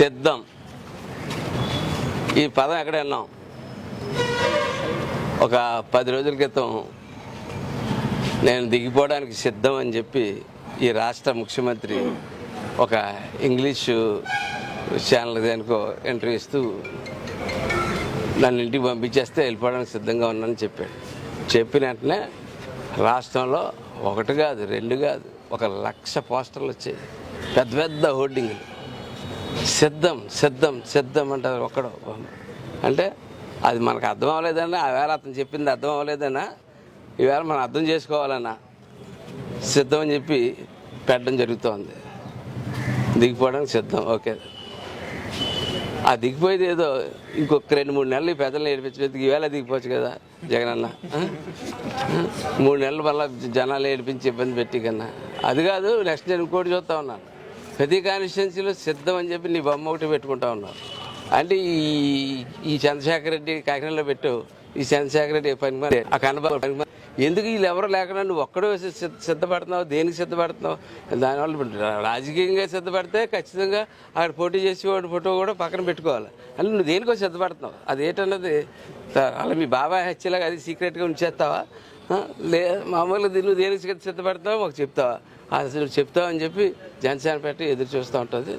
సిద్ధం. ఈ పదం ఎక్కడ విన్నాం? ఒక పది రోజుల క్రితం నేను దిగిపోవడానికి సిద్ధం అని చెప్పి ఈ రాష్ట్ర ముఖ్యమంత్రి ఒక ఇంగ్లీషు ఛానల్ దేనికో ఇంటర్వ్యూ ఇస్తూ నన్ను ఇంటికి పంపించేస్తే వెళ్ళిపోవడానికి సిద్ధంగా ఉన్నానని చెప్పాడు. చెప్పిన వెంటనే రాష్ట్రంలో ఒకటి కాదు రెండు కాదు ఒక లక్ష పోస్టర్లు వచ్చాయి. పెద్ద పెద్ద హోర్డింగ్లు సిద్ధం సిద్ధం సిద్ధం అంటారు ఒక్కడు. అంటే అది మనకు అర్థం అవ్వలేదన్నా ఆ వేళ అతను చెప్పింది అర్థం అవ్వలేదన్నా ఈవేళ మనం అర్థం చేసుకోవాలన్నా సిద్ధం అని చెప్పి పెట్టడం జరుగుతోంది. దిగిపోవడానికి సిద్ధం ఓకే. ఆ దిగిపోయేది ఏదో ఇంకొక రెండు మూడు నెలలు ఈ పెద్దలు ఏడిపించలేదు. ఈవేళ దిగిపోవచ్చు కదా జగనన్న. అన్న మూడు నెలలు మళ్ళీ జనాలు ఏడిపించి ఇబ్బంది పెట్టి కన్నా. అది కాదు నెక్స్ట్ నేను ఇంకోటి చూస్తా ఉన్నాను ప్రతి కాన్స్టిట్యున్సీలో సిద్ధం అని చెప్పి నీ బొమ్మ ఒకటి పెట్టుకుంటా ఉన్నారు అంటే ఈ ఈ చంద్రశేఖర రెడ్డి కాకినాడలో పెట్టు ఈ చంద్రశేఖర రెడ్డి పని ఆ కనబ పని ఎందుకు వీళ్ళు ఎవరు లేకుండా నువ్వు ఒక్కడే సిద్ధపడుతున్నావు? దేనికి సిద్ధపడుతున్నావు? దానివల్ల రాజకీయంగా సిద్ధపడితే ఖచ్చితంగా అక్కడ పోటీ చేసి వాడి ఫోటో కూడా పక్కన పెట్టుకోవాలి. అంటే నువ్వు దేనికో సిద్ధపడుతున్నావు? అది ఏంటన్నది? అలా మీ బాబాయ్ హత్యలాగా అది సీక్రెట్గా ఉంచేస్తావా? లే మామూలుగా నువ్వు దేనికి సిద్ధపడుతున్నావు మాకు చెప్తావా? అసలు చెప్తావని చెప్పి జనసేన పార్టీ ఎదురు చూస్తూ ఉంటుంది.